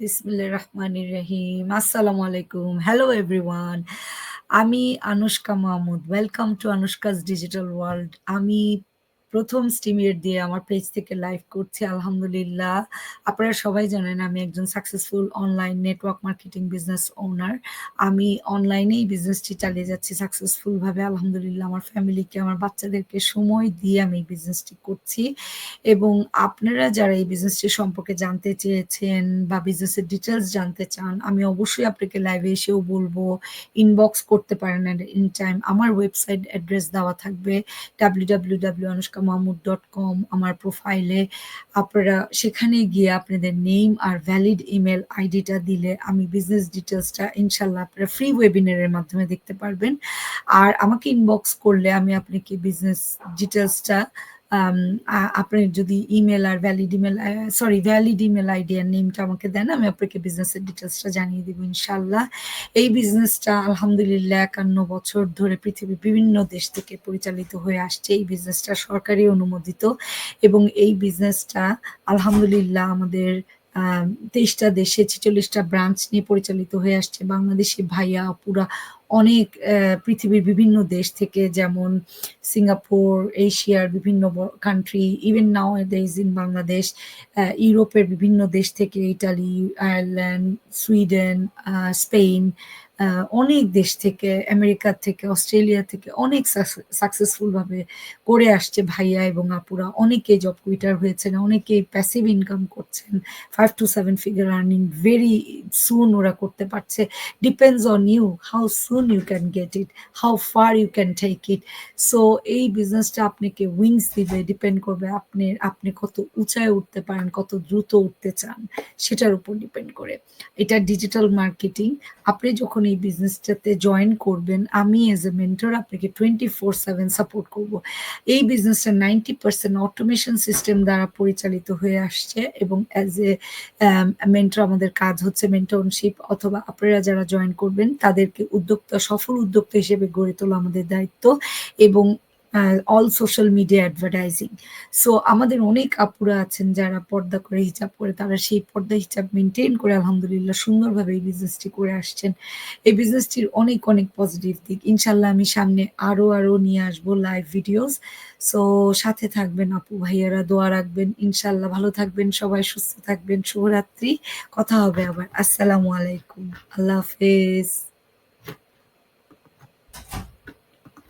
বিসমিল্লাহির রহমানির রহিম। আসসালামু আলাইকুম। Hello everyone. আমি Anushka Mahmud. Welcome to Anushka's digital world. আমি ১ম স্টিমিয়েট দিয়ে আমার পেজ থেকে লাইভ করছি আলহামদুলিল্লাহ। আপনারা সবাই জানেন আমি একজন successful online network marketing business owner. আমি অনলাইনেই বিজনেসটি চালিয়ে যাচ্ছি সাকসেসফুল ভাবে আলহামদুলিল্লাহ। আমার ফ্যামিলিকে, আমার বাচ্চাদেরকে সময় দিয়ে আমি এই বিজনেসটি করছি এবং আপনারা যারা এই বিজনেসটি সম্পর্কে জানতে চেয়েছেন বা বিজনেসের ডিটেলস জানতে চান, আমি অবশ্যই আপনাকে লাইভে এসেও বলব। ইনবক্স করতে পারেন এনি টাইম। আমার ওয়েবসাইট অ্যাড্রেস দেওয়া থাকবে www.anushkamahmud.com আমার প্রোফাইলে। আপনারা সেখানে গিয়ে আপনাদের নেম আর ভ্যালিড ইমেল আইডিটা দিলে আমি বিজনেস ডিটেলসটা ইনশাল্লাহ আপনারা ফ্রি ওয়েবিনারের মাধ্যমে দেখতে পারবেন। আর আমাকে ইনবক্স করলে আমি আপনাকে বিজনেস ডিটেইলসটা আম আ আপনি যদি ইমেল আর ভ্যালিড ইমেইল আ সরি ভ্যালিড ইমেইল আইডি আর নেমটা আমাকে দেন, আমি আপনাকে বিজনেসের ডিটেইলসটা জানিয়ে দিব ইনশাল্লাহ এই বিজনেসটা আলহামদুলিল্লাহ ৫১ বছর ধরে পৃথিবীর বিভিন্ন দেশ থেকে পরিচালিত হয়ে আসছে। এই বিজনেসটা সরকারি অনুমোদিত এবং এই বিজনেসটা আলহামদুলিল্লাহ আমাদের ২৩ দেশে ছেচল্লিশটা ব্রাঞ্চ নিয়ে পরিচালিত হয়ে আসছে। বাংলাদেশি ভাইয়া আপুরা অনেক পৃথিবীর বিভিন্ন দেশ থেকে যেমন সিঙ্গাপুর, এশিয়ার বিভিন্ন কান্ট্রি, ইভেন নাও দেশ ইন বাংলাদেশ, ইউরোপের বিভিন্ন দেশ থেকে ইটালি, আয়ারল্যান্ড, সুইডেন, স্পেন, অনেক দেশ থেকে, আমেরিকা থেকে, অস্ট্রেলিয়া থেকে অনেক সাকসে সাকসেসফুল ভাবে করে আসছে ভাইয়া এবং আপুরা। অনেকেই জব কুইটার হয়েছেন, অনেকেই প্যাসিভ ইনকাম করছেন। 5 to 7 figure earning very soon ওরা করতে পারছে। Depends on you, how soon you can get it, how far you can take it. So এই বিজনেসটা আপনাকে উইংস দিবে, ডিপেন্ড করবে আপনি আপনি কত উঁচায় উঠতে পারেন, কত দ্রুত উঠতে চান সেটার উপর ডিপেন্ড করে। এটা ডিজিটাল মার্কেটিং। আপনি যখন এই বিজনেসটাতে জয়েন করবেন, আমি এজ এ মেন্টর আপনাকে 24/7 সাপোর্ট করব। এই বিজনেসটা 90% অটোমেশন সিস্টেম দ্বারা পরিচালিত হয়ে আসছে এবং অ্যাজ এ মেন্টর আমাদের কাজ হচ্ছে মেন্টরশিপ অথবা আপনারা যারা জয়েন করবেন তাদেরকে উদ্যোক্তা সফল উদ্যোক্তা হিসেবে গড়ে তোলা আমাদের দায়িত্ব এবং all social media advertising. So আমাদের অনেক আপুরা আছেন যারা পর্দা করে, হিজাব করে তারা সেই পর্দা হিজাব মেনটেন করে আলহামদুলিল্লাহ সুন্দরভাবে এই বিজনেসটি করে আসছেন। এই বিজনেসটির অনেক, অনেক পজিটিভ দিক। ইনশাল্লাহ আমি সামনে আরও, আরও নিয়ে আসব লাইভ ভিডিওস। সো সাথে থাকবেন আপু ভাইয়ারা, দোয়া রাখবেন। ইনশাআল্লাহ ভালো থাকবেন সবাই, সুস্থ থাকবেন। শুভরাত্রি। কথা হবে আবার। আসসালামু আলাইকুম। আল্লাহ হাফেজ।